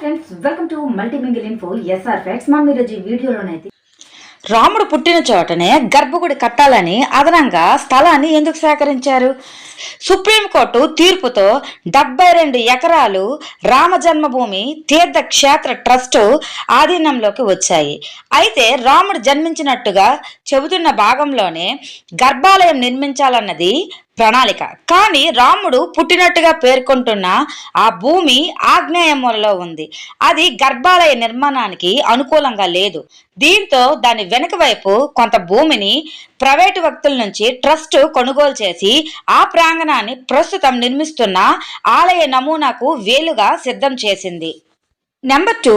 Friends welcome to info SR facts మనం ఈరోజు ఈ వీడియోలోనైతే రాముడు పుట్టిన చోటనే గర్భగుడి కట్టాలని అదనంగా స్థలాన్ని ఎందుకు సేకరించారు? సుప్రీంకోర్టు తీర్పుతో డెబ్బై రెండు ఎకరాలు రామ జన్మభూమి తీర్థ క్షేత్ర ట్రస్టు ఆధీనంలోకి వచ్చాయి. అయితే రాముడు జన్మించినట్టుగా చెబుతున్న భాగంలోనే గర్భాలయం నిర్మించాలన్నది ప్రణాళిక. కానీ రాముడు పుట్టినట్టుగా పేర్కొంటున్న ఆ భూమి ఆగ్నేయములలో ఉంది. అది గర్భాలయ నిర్మాణానికి అనుకూలంగా లేదు. దీంతో దాని వెనుక వైపు కొంత భూమిని ప్రైవేటు వ్యక్తుల నుంచి ట్రస్ట్ కొనుగోలు చేసి ఆ ప్రాంగణాన్ని ప్రస్తుతం నిర్మిస్తున్న ఆలయ నమూనాకు వేలుగా సిద్ధం చేసింది. నెంబర్ టూ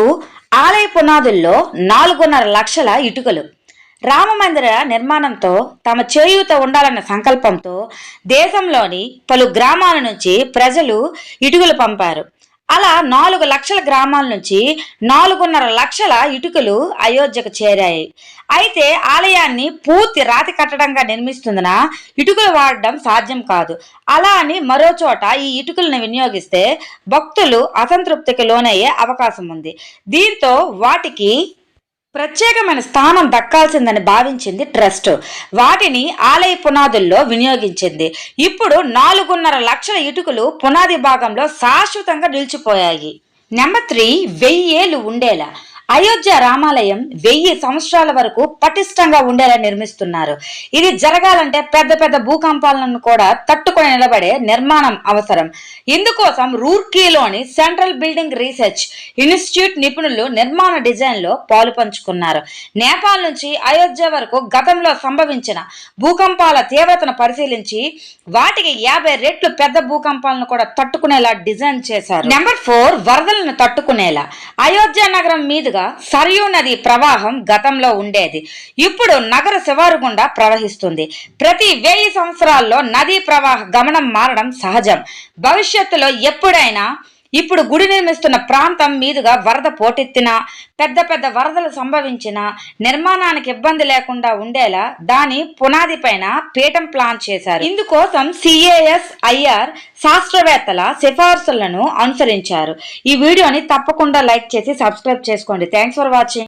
ఆలయ పునాదుల్లో నాలుగున్నర లక్షల ఇటుకలు. రామమందిర నిర్మాణంతో తమ చేయూత ఉండాలన్న సంకల్పంతో దేశంలోని పలు గ్రామాల నుంచి ప్రజలు ఇటుకలు పంపారు. అలా నాలుగు లక్షల గ్రామాల నుంచి నాలుగున్నర లక్షల ఇటుకలు అయోధ్యకు చేరాయి. అయితే ఆలయాన్ని పూర్తి రాతి కట్టడంగా నిర్మిస్తుందన ఇటుకలు వాడడం సాధ్యం కాదు. అలా అని మరో చోట ఈ ఇటుకలను వినియోగిస్తే భక్తులు అసంతృప్తికి లోనయ్యే అవకాశం ఉంది. దీంతో వాటికి ప్రత్యేకమైన స్థానం దక్కాల్సిందని భావించింది ట్రస్ట్. వాటిని ఆలయ పునాదుల్లో వినియోగించింది. ఇప్పుడు నాలుగున్నర లక్షల ఇటుకలు పునాది భాగంలో శాశ్వతంగా నిలిచిపోయాయి. నెంబర్ త్రీ వెయ్యేళ్ళు ఉండేలా. అయోధ్య రామాలయం వెయ్యి సంవత్సరాల వరకు పటిష్టంగా ఉండేలా నిర్మిస్తున్నారు. ఇది జరగాలంటే పెద్ద పెద్ద భూకంపాలను కూడా తట్టుకొని నిలబడే నిర్మాణం అవసరం. ఇందుకోసం రూర్కీలోని సెంట్రల్ బిల్డింగ్ రీసెర్చ్ ఇన్స్టిట్యూట్ నిపుణులు నిర్మాణ డిజైన్లో పాలు పంచుకున్నారు. నేపాల్ నుంచి అయోధ్య వరకు గతంలో సంభవించిన భూకంపాల తీవ్రతను పరిశీలించి వాటికి యాభై రెట్లు పెద్ద భూకంపాలను కూడా తట్టుకునేలా డిజైన్ చేశారు. నెంబర్ ఫోర్ వరదలను తట్టుకునేలా. అయోధ్య నగరం మీదుగా మీదుగా సరియు నది ప్రవాహం గతంలో ఉండేది. ఇప్పుడు నగర శివారు గుండా ప్రవహిస్తుంది. ప్రతి వెయ్యి సంవత్సరాల్లో నదీ ప్రవాహ గమనం మారడం సహజం. భవిష్యత్తులో ఎప్పుడైనా ఇప్పుడు గుడి నిర్మిస్తున్న ప్రాంతం మీదుగా వరద పోటెత్తినా పెద్ద పెద్ద వరదలు సంభవించినా నిర్మాణానికి ఇబ్బంది లేకుండా ఉండేలా దాని పునాది పైన పీఠం ప్లాన్ చేశారు. ఇందుకోసం సిఏఎస్ ఐఆర్ శాస్త్రవేత్తల సిఫార్సులను అనుసరించారు. ఈ వీడియోని తప్పకుండా లైక్ చేసి సబ్స్క్రైబ్ చేసుకోండి. Thanks for watching